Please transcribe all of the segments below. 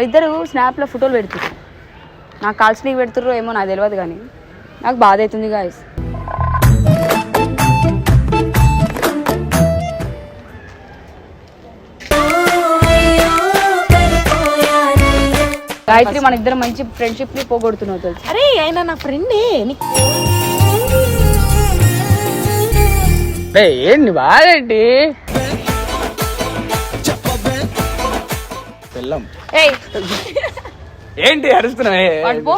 ఇద్దరు స్నాప్లో ఫోటోలు పెడుతున్నారు నాకు కాల్సినవి పెడుతుర్రో ఏమో నాకు తెలియదు కానీ నాకు బాధ అవుతుంది గాయస్ గాయత్రి మన ఇద్దరు మంచి ఫ్రెండ్షిప్ని పోగొడుతున్నావు తెలుసు? అరే ఆయన నా ఫ్రెండే ఏంటి బాగేంటి ఏంటి అరుస్తున్నావే? పడిపో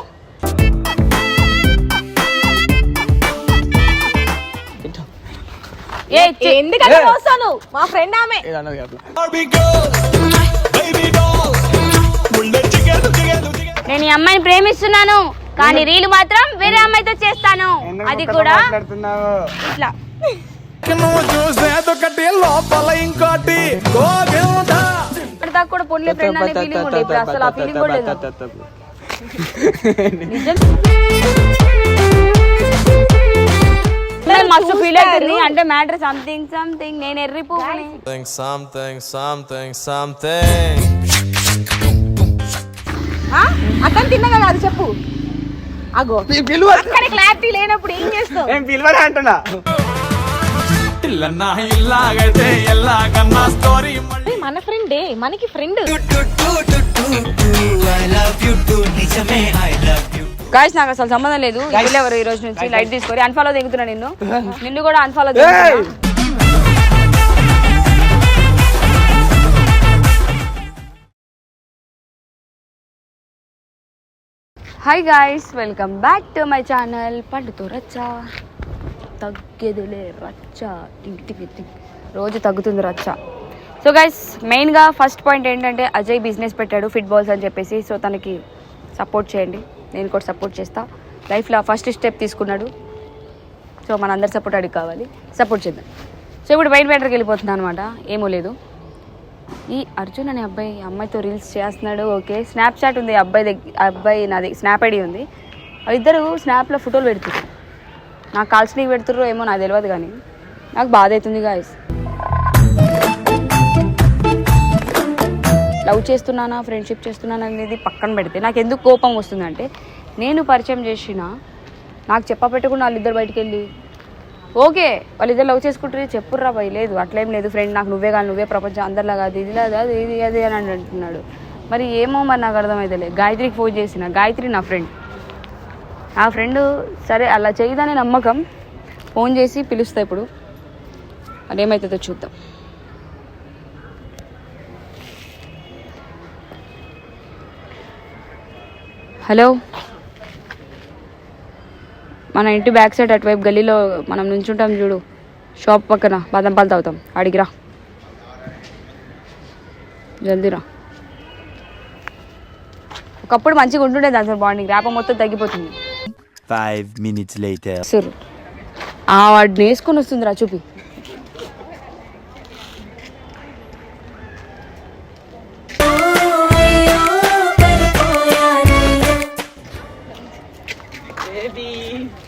ఏ ఎందుకంటే వస్తాను మా ఫ్రెండ్ ఆమె. నేను ఈ అమ్మాయిని ప్రేమిస్తున్నాను కానీ రీలు మాత్రం వేరే అమ్మాయితో చేస్తాను. అది కూడా మాట్లాడుతున్నావు? ఇట్లా. నువ్వు చూసేదొకటి లోపల ఇంకోటి. గోవిందా. ఇప్పటిదాకా కూడా పొన్లే ఫ్రెండ్ అనే ఫీలింగ్ ఉండే ఇప్పుడు అసలు ఆ ఫీలింగ్ కూడా లేదు. నిజం నేను మస్తు ఫీల్ అవుతుంది అంటే మ్యాటర్ సంథింగ్ సంథింగ్ నేను ఎర్రి పువ్వుని. Something, something. ఆ? అతను తిన్నగా కాదు చెప్పు. అగో. పిలువ అక్కడ క్లారిటీ లేనప్పుడు ఏం చేస్తావు? ఏం పిలువనే అంటున్నా? మన ఫ్రెండే మనకి ఫ్రెండ్. గాయస్ నాకు అసలు సంబంధం లేదు. ఎవరు ఈ రోజు నుంచి? లైట్ తీసుకొని అన్ఫాలో దిగుతున్నా నిన్ను. నిన్ను కూడా అన్ఫాలో ఏయ్! Hi guys welcome back to my channel పండుతో రచ్చ తగ్గేదిలే రచ్చ. టిక్ టిక్ రోజు తగ్గుతుంది రచ్చ. సో గైస్ మెయిన్గా ఫస్ట్ పాయింట్ ఏంటంటే అజయ్ బిజినెస్ పెట్టాడు ఫిట్బాల్స్ అని చెప్పేసి. సో తనకి సపోర్ట్ చేయండి. నేను కూడా సపోర్ట్ చేస్తా. లైఫ్లో ఫస్ట్ స్టెప్ తీసుకున్నాడు. సో మన అందరి సపోర్ట్ అడిగి కావాలి. సపోర్ట్ చేద్దాం. సో ఇప్పుడు బయట బయటకి వెళ్ళిపోతున్నా అనమాట ఏమో లేదు. ఈ అర్జున్ అనే అబ్బాయి అమ్మాయితో రీల్స్ చేస్తున్నాడు. ఓకే స్నాప్చాట్ ఉంది. ఆ అబ్బాయి దగ్గర అబ్బాయి నాది. స్నాప్ ఐడి ఉంది. ఇద్దరు స్నాప్లో ఫోటోలు పెడుతున్నారు. నాకు కాల్సినవి పెడుతుర్రో ఏమో నాకు తెలియదు కానీ నాకు బాధ అవుతుంది గాయస్ లవ్ చేస్తున్నానా ఫ్రెండ్షిప్ చేస్తున్నానా అనేది పక్కన పెడితే నాకు ఎందుకు కోపం వస్తుందంటే నేను పరిచయం చేసిన నాకు చెప్పపెట్టకుండా వాళ్ళిద్దరు బయటికి వెళ్ళి ఓకే వాళ్ళిద్దరు లవ్ చేసుకుంటారు చెప్పుర్రా భయ్ లేదు అట్లేం లేదు ఫ్రెండ్ నాకు నువ్వే కాదు నువ్వే ప్రపంచం అందరిలా కాదు ఇది లేదు అది ఇది అది అని అంటున్నాడు. మరి ఏమో మరి నాకు అర్థమైతలే గాయత్రికి ఫోన్ చేసిన గాయత్రి నా ఫ్రెండ్ ఆ ఫ్రెండ్ సరే అలా చేయదనే నమ్మకం ఫోన్ చేసి పిలుస్తా ఇప్పుడు. అదేమవుతుందో చూద్దాం. హలో? మన ఇంటి బ్యాక్ సైడ్ అటువైపు గల్లీలో మనం నుంచుంటాం చూడు. షాప్ పక్కన బాదం పాలు తాగుతాం. అడిగిరా జల్దీరా ఒకప్పుడు మంచిగా ఉంటుండేది దాని బాండింగ్ రేప మొత్తం తగ్గిపోతుంది. Five minutes later. సురు ఆ వాడిని వేసుకొని వస్తుందిరా చూపి.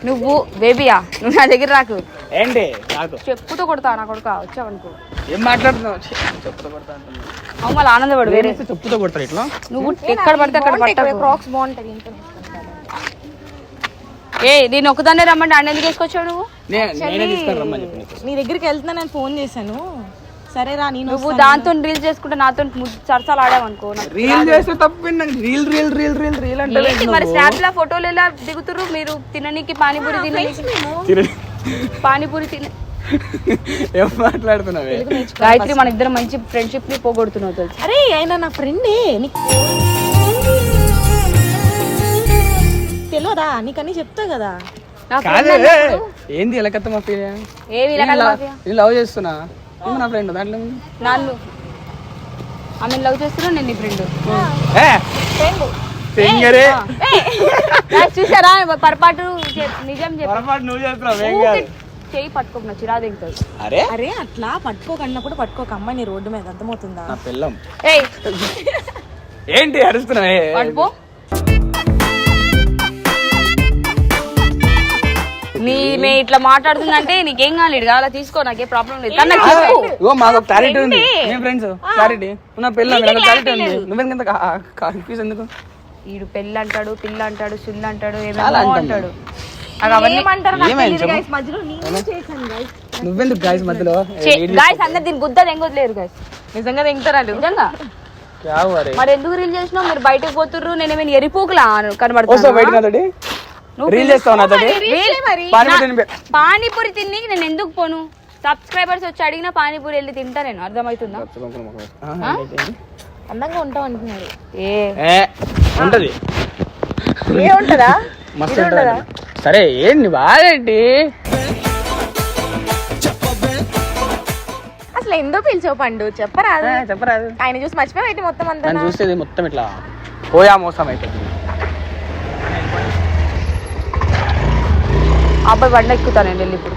నువ్వు బేబీయా? నువ్వు నా దగ్గర రాకు. ఏంటి? నాకు చెప్పుతో కొడతా నా కొడుక? వచ్చావనుకో. ఏం మాట్లాడుతున్నావు? చెప్పుతో కొడతా అంటున్నా. అమ్మ వాళ్ళు ఆనందపడు వేరే. చెప్పుతో కొడతారు ఇట్లా? నువ్వు ఎక్కడ పడితే అక్కడ క్రాక్స్ బాగుంటది ఇంట్లో. ఏ నేను ఒకదాన్నే రమ్మంటే అన్న ఎందుకు వేసుకొచ్చావు నువ్వు? నే- దగ్గరికి వెళ్తున్నా నేను ఫోన్ చేశాను. సరే రా నేను నువ్వు దాంతో రీల్ చేసుకుంటే నాతో సరసాలు ఆడావనుకో నాకు రీల్ చేస్తే తప్పు reel reel reel reel reel అంటే మరి స్నాప్ లా ఫోటోలు ఎలా దిగుతురు మీరు తిననీకి పానీపూరి తిననీకి పానీపూరి తిన ఏం మాట్లాడుతున్నావే? గాయత్రి మన ఇద్దరు మంచి ఫ్రెండ్షిప్ని పోగొడుతున్నావు తెలుసు? అరే ఆయన నా ఫ్రెండే నీకు తెలియదా నీకన్నీ చెప్తా కదా. నా కాదే ఏంది ఎలకత్త మా ఫీల్ ఏవి మాఫియా? నేను లవ్ చేస్తున్నా? ఏమో నా ఫ్రెండ్ దాంట్లో? నన్ను. ఆమె లవ్ చేస్తున్నా నేను నీ ఫ్రెండ్ ఏ? ఫింగరే చూసారా? పొరపాటు నిజం చెప్పు. పొరపాటు నువ్వు చేస్తున్నావు చేయి పట్టుకోకు నా చిరా దిగుతుంది అరే? అరే అట్లా పట్టుకోకన్నప్పుడు పట్టుకోక. అమ్మాయి రోడ్డు మీద అర్థమవుతుందా? నా పిల్లం. ఏయ్. ఏంటి అరుస్తున్నావే? పడిపో నీ మే ఇట్లా మాట్లాడుతుందంటే నీకేం కాలేదు అలా తీసుకో నాకే ప్రాబ్లం లేదు. కానీ నాకు చెప్పు. ఇగో మాకు క్లారిటీ ఉంది. మేము ఫ్రెండ్స్ క్లారిటీ నా పెళ్ళి క్లారిటీ ఉంది. నువ్వెంత కన్ఫ్యూజ్ ఎందుకు? ఈడు పెళ్ళి అంటాడు పిల్ల అంటాడు సుల్లు అంటాడు చాలా ఏమేమో. అంటాడు. నాకు అవన్నీ ఏమంటారు నాకు ఏమైంది తెలియదు చెప్పు. guys. మధ్యలో నేను చేశాను guys. నువ్వెందుకు గాయస్ మధ్యలో? గాయస్ అందరు దీని గుద్ద తెంగొద్దులేరు గాయస్ నిజంగా తెంగుతారు నిజంగా? క్యా మరి ఎందుకు రీల్ చేసినావు? మీరు బయటకు పోతుర్రు నేనేమైనా ఎరిపోకులా? వస్తావు కనబడుతున్నా బయట నాతోటి రీల్ చేస్తావు పానీపూరి తిని- పానీపూరి తిని నేను ఎందుకు పోను? సబ్స్క్రైబర్స్ వచ్చి అడిగినా పానీపూరి వెళ్ళి తింటా నేను. అర్థమవుతుందా? అందంగా ఉంటావు అంటున్నారు. ఏ? ఏ ఉంటది. ఏ ఉంటదా? మస్తు ఉంటది. సరే ఏంటి బాగేంటి అసలు ఎందుకు పిలిచావు పండు? చెప్పరాదు. చెప్పరాదు. ఆయన చూసి మర్చిపోయి అయితే మొత్తం అంతా? ఇది మొత్తం ఇట్లా పోయా మోసం అవుతుంది అబ్బాయి బండ ఎక్కుతాను నేను వెళ్ళి ఇప్పుడు.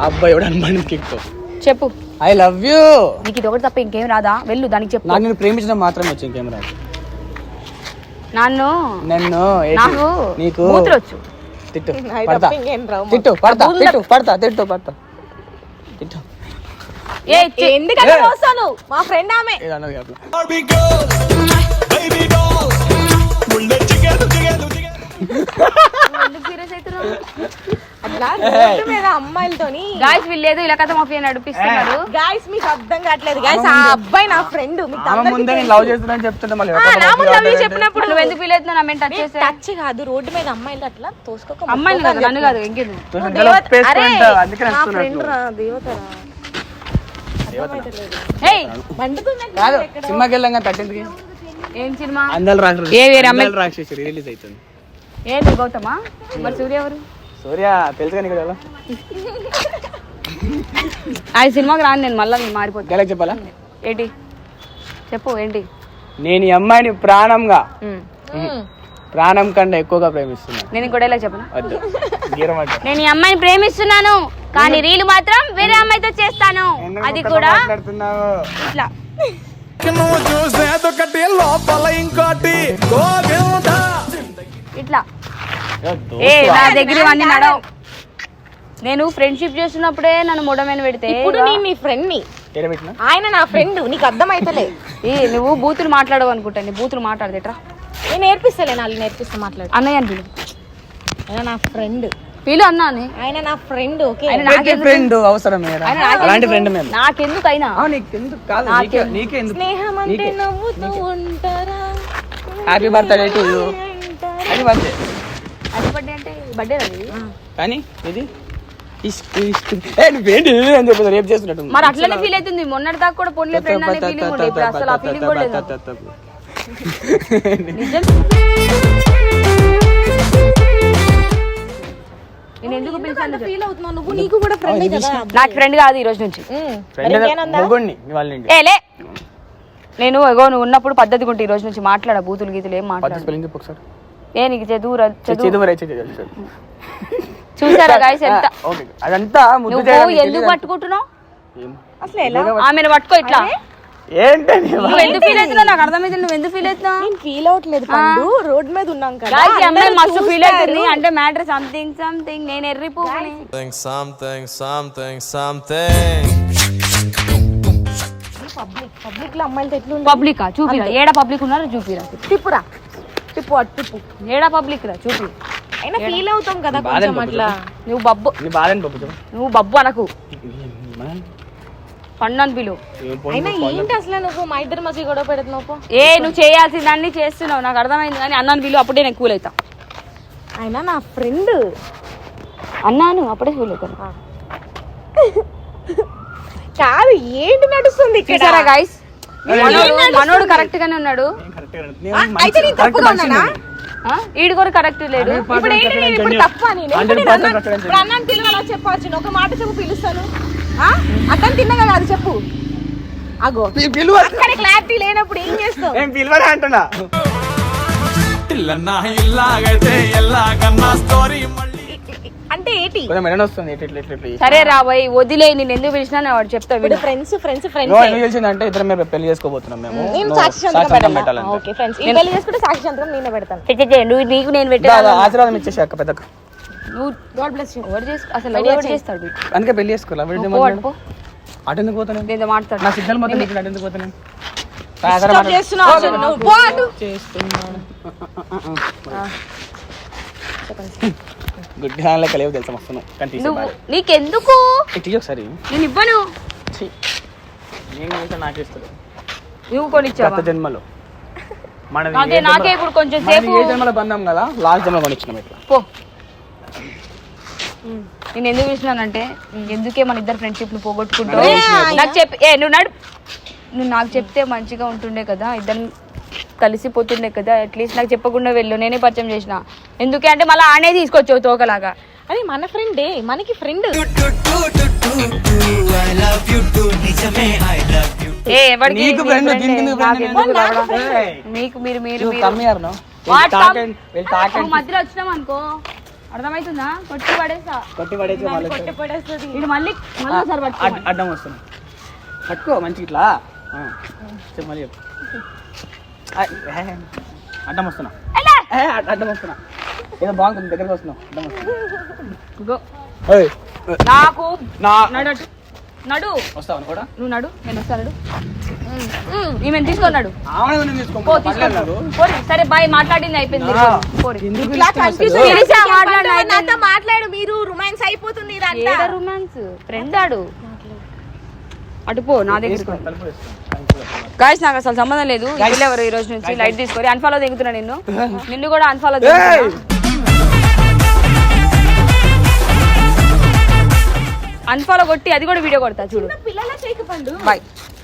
అబ్బాయి ఎవడు అనుమానం కిక్కు చెప్పు. I love you! నీకు ఇది ఒకటి తప్ప ఇంకేం రాదా? వెళ్ళు దానికి చెప్పు. నాకు నేను ప్రేమించడం మాత్రమే వచ్చి ఇంకేం రాదు. నన్ను? నన్ను? నాకు వచ్చు తిట్టు పడతా. తిట్టు పడతా తిట్టు పడతా తిట్టు పడతా. తిట్టు. ఏ చి- ఎందుకంటే వస్తాను మా ఫ్రెండ్ ఆమె. అమ్మాయిలతోని. గాయస్ ఇలా కథ మాఫియా నడిపిస్తున్నారు. గాయస్ మీకు అర్థం కావట్లేదు. గాయస్ ఆ అబ్బాయి నా ఫ్రెండ్ లవ్ చేస్తున్నాను మళ్ళీ నా ముందు చెప్పినప్పుడు నువ్వు ఎందుకు ఫీల్ అవుతున్నావు? నా టచ్ చేస్తే టచ్ కాదు రోడ్డు మీద అమ్మాయిలు అట్లా తోసుకోక కదా నన్ను కాదు ఇంకేంది? నా ఫ్రెండ్ రా సినిమాకి వెళ్ళాం కదా థర్టీన్త్కి? ఏం సినిమా? ఏ వేరే అమ్మాయి? రిలీజ్ అవుతుంది. ఏంది గౌతమా? మరి సూర్య ఎవరు? సూర్య తెలుసు కానీ ఇక్కడ ఆ సినిమాకి రాను నేను మళ్ళీ నేను మారిపోతా. గెలకి చెప్పాలా? ఏంటి? చెప్పు ఏంటి? నేను ఈ అమ్మాయిని ప్రాణంగా. ప్రాణం కన్నా ఎక్కువగా ప్రేమిస్తున్నాను. నేను ఇంకోటి ఎలా చెప్పను? వద్దు. నేను ఈ అమ్మాయిని ప్రేమిస్తున్నాను కానీ రీలు మాత్రం వేరే అమ్మాయితో చేస్తాను. అది కూడా ఇట్లా. నువ్వు చూసేదొకటి లోపల ఇంకోటి గోవిందా. ఇట్లా. ఏ. నా దగ్గర ఇవన్నీ నడవు. నేను ఫ్రెండ్షిప్ చేస్తున్నప్పుడే నన్ను మొడమైన పెడితే ఇప్పుడు నేను నీ ఫ్రెండ్ని? ఆయన నా ఫ్రెండ్ నీకు అర్థమైతలే. ఏ నువ్వు బూతులు మాట్లాడవు అనుకుంటా నీ బూతులు మాట్లాడదేట్రా నేను నేర్పిస్తలే నాలుగు నేర్పిస్తా మాట్లాడు. అన్నయ్య అని పిలు ఆయన నా ఫ్రెండ్ పిలు అన్నా అని. ఆయన నా ఫ్రెండ్ ఓకే? ఫ్రెండ్ అవసరం అలాంటి ఫ్రెండ్ మేము నాకెందుకు? అయినా ఆ, నీకు ఎందుకు కాదు నీకే నీకే ఎందుకు? స్నేహం అంటే నవ్వుతూ ఉంటారా? Happy birthday to you happy birthday happy birthday అంటే బర్త్డే అది కానీ ఇది రేపు చేస్తున్నట్టు మరి అట్లనే ఫీల్ అవుతుంది. మొన్నటి దాకా కూడా పొన్లే ఫ్రెండ్ అనే ఫీలింగ్ ఉండే ఇప్పుడు అసలు ఆ ఫీలింగ్ కూడా లేదు? నేను ఎందుకు పిలిచాను. ఫీల్ అవుతున్నావు? నువ్వు నీకు కూడా ఫ్రెండ్ కదా? నాకు ఫ్రెండ్ కాదు ఈ రోజు నుంచి. మొగుడిని మీ వాళ్ళ ఇంటి ఏ లే. నేను ఎగో నువ్వు ఉన్నప్పుడు పద్ధతి ఉంటే ఈ రోజు నుంచి మాట్లాడ బూతులు గీతులు ఏం మాట్లాడు. స్పెల్లింగ్ చెప్పు ఒకసారి. ఏ నీకు చదువు రా- చదువు చూసారా గాయస్ ఎంత? ఓకే అదంతా ముద్దు నువ్వు ఎందుకు. పట్టుకుంటున్నావు? ఏం? అసలు ఎలా? ఆమెను పట్టుకో ఇట్లా. ఏంటని నువ్వు ఎందుకు ఫీల్ అవుతున్నావు? నాకు అర్థమైంది. నువ్వు ఎందుకు ఫీల్ అవుతున్నావు? నేను ఫీల్ అవట్లేదు పండు. రోడ్ మీద ఉన్నాం కదా. గాయస్ ఈ అమ్మాయి అందరూ మస్తు ఫీల్. అవుతుంది. అంటే మ్యాటర్ సంథింగ్ సంథింగ్ నేను పబ్లిక్ పబ్లిక్లో అమ్మాయిలతో ఎట్లుంది? పబ్లిక్ చూపిరా. ఏడ పబ్లిక్ ఉన్నారో చూపిరా. తిప్పురా. తిప్పు అటు తిప్పు ఏడ పబ్లిక్ రా చూపి. అయినా ఫీల్ అవుతాం కదా కొంచెం. అట్లా. నువ్వు బబ్బు. నువ్వు బబ్బు అనకు. పండు పోనీ అయినా ఏంటి అసలు నువ్వు? మా ఇద్దరు మధ్య గొడవ పెడుతున్నావు. ఏ నువ్వు చేయాల్సిందాన్ని చేస్తున్నావు. నాకు అర్థమైంది కానీ అన్నాను పిలువు అప్పుడే నేను కూల్ అవుతా. అయినా నా ఫ్రెండ్ అన్నాను అప్పుడే కూల్ అవుతాను కాదు ఏంటి నడుస్తుంది మనోడు కరెక్ట్ గానే ఉన్నాడు. అయితే నేను తప్పుగా కరెక్ట్ ఉన్నానా? ఈడు కూడా కరెక్ట్ లేడు. ఇప్పుడు ఏంటి నేను ఇప్పుడు తప్ప నేను? ఇప్పుడు అన్నాను- పిలవాలా చెప్పవచ్చు ఒక మాట చెప్పు పిలుస్తాను. ఆ? అతను తిన్నగా కాదు చెప్పు. అగో. పిలువ అక్కడ క్లారిటీ లేనప్పుడు ఏం చేస్తావు? నేను పిలువరా అంటున్నా. ఇల్లన్నా ఇల్లాగైతే ఎల్లాగన్నా స్టోరీ అంటే ఏంటి కొంచెం మెడన వస్తుంది ఇట్లా ఇట్లా ఇట్లా ఇట్లా సరే రాబోయ్ వదిలే నేను ఎందుకు పిలిచినా నేను వాడు చెప్తా ఇప్పుడు విను ఫ్రెండ్స్ ఫ్రెండ్స్ నువ్వు ఫ్రెండ్స్ ఎందుకు తెలిసిందంటే ఇద్దరం మేము పెళ్ళి చేసుకోబోతున్నాం మేము నేను నువ్వు సాక్షి సంతకం పెట్టాలా పెట్టాలంటే ఓకే ఫ్రెండ్స్ ఈ పెళ్ళి చేసుకుంటే సాక్షి సంతకం నేనే పెడతాను చె- చె- చె, నువ్వు నీకు నేను దా, పెట్టేదా దా, ఆశీర్వాదం ఇచ్చేసి అక్క పెద్దక్క నువ్వు గాడ్ బ్లెస్ యూ ఎవరు చేసు అసలు ఎవరు. చేస్తాడు అందుకే పెళ్ళి చేసుకోవాలి అవి నువ్వు పో అటు పో అటు ఎందుకు పోతాను నేను మాట్లాడు నా సిగ్నల్ మొత్తం నీకు అటు ఎందుకు చేస్తున్నావు అసలు నువ్వు పో అటు. గుడ్ లెక్క లేవు తెలుసా మస్తున్నావు కానీ తీసే నువ్వు బాగా. నీకెందుకు? ఇటు ఒకసారి. నేను ఇవ్వను. నేను నాకే నువ్వు కొనిచ్చావా? గత జన్మలో. మనది నాకే ఇప్పుడు కొంచెం సేపు ఏ జన్మలో బంధం కదా లాస్ట్ జన్మలో కొనిచ్చినాం ఇట్లా. పో. నేను ఎందుకు పిలిచినానంటే ఎందుకే మన ఇద్దరు ఫ్రెండ్షిప్ను పోగొట్టుకుంటావు? నాకు చెప్పి ఏ నువ్వు నడు. నువ్వు నాకు చెప్తే మంచిగా ఉంటుండే కదా ఇద్దరు కలిసిపోతుండే కదా అట్లీస్ట్ నాకు చెప్పకుండా వెళ్ళు నేనే పరిచయం చేసిన. ఎందుకే అంటే మళ్ళీ ఆనే తీసుకొచ్చావు తోకలాగా. అది మన ఫ్రెండే మనకి ఫ్రెండ్ ఏ ఎవరికి నీకు friend, నాకు friend? నాకు. మీకు మీరు మీరు. What come? నువ్వు మధ్యలో వచ్చినాం అనుకో. అర్థమవుతుందా? కొట్టి పడేసా. కొట్టి పడేసి వాళ్ళు కొట్టి పడేస్తుంది ఇది మళ్ళీ మళ్ళీ ఒకసారి పట్టుకో. అడ్- అడ్డం వస్తుంది. పట్టుకో మంచి ఇట్లా. ఆ. చెప్పు మళ్ళీ అడ్డం వస్తున్నా. అడ్డం వస్తున్నా. ఏదో బాగుంటుంది దగ్గరకు వస్తున్నావు అడ్డం వస్తున్నా. నాకు నడు వస్తావని కూడా? నువ్వు నడు నేను వస్తాను ఈమె తీసుకున్నాడు సరే బాయ్ మాట్లాడింది అయిపోయింది మాట్లాడు, మీరు రొమాన్స్ అయిపోతుంది రొమాన్స్ ఫ్రెండ్ ఆడు అటు పో నా దగ్గర. గాయస్ నాకు అసలు సంబంధం లేదు. ఎవరు ఈ రోజు నుంచి లైట్ తీసుకొని అన్ఫాలో దిగుతున్నా నిన్ను. నిన్ను కూడా అన్ఫాలో! అన్ఫాలో కొట్టి అది కూడా వీడియో కొడతా చూడు. పిల్లల చేక పండు. బాయ్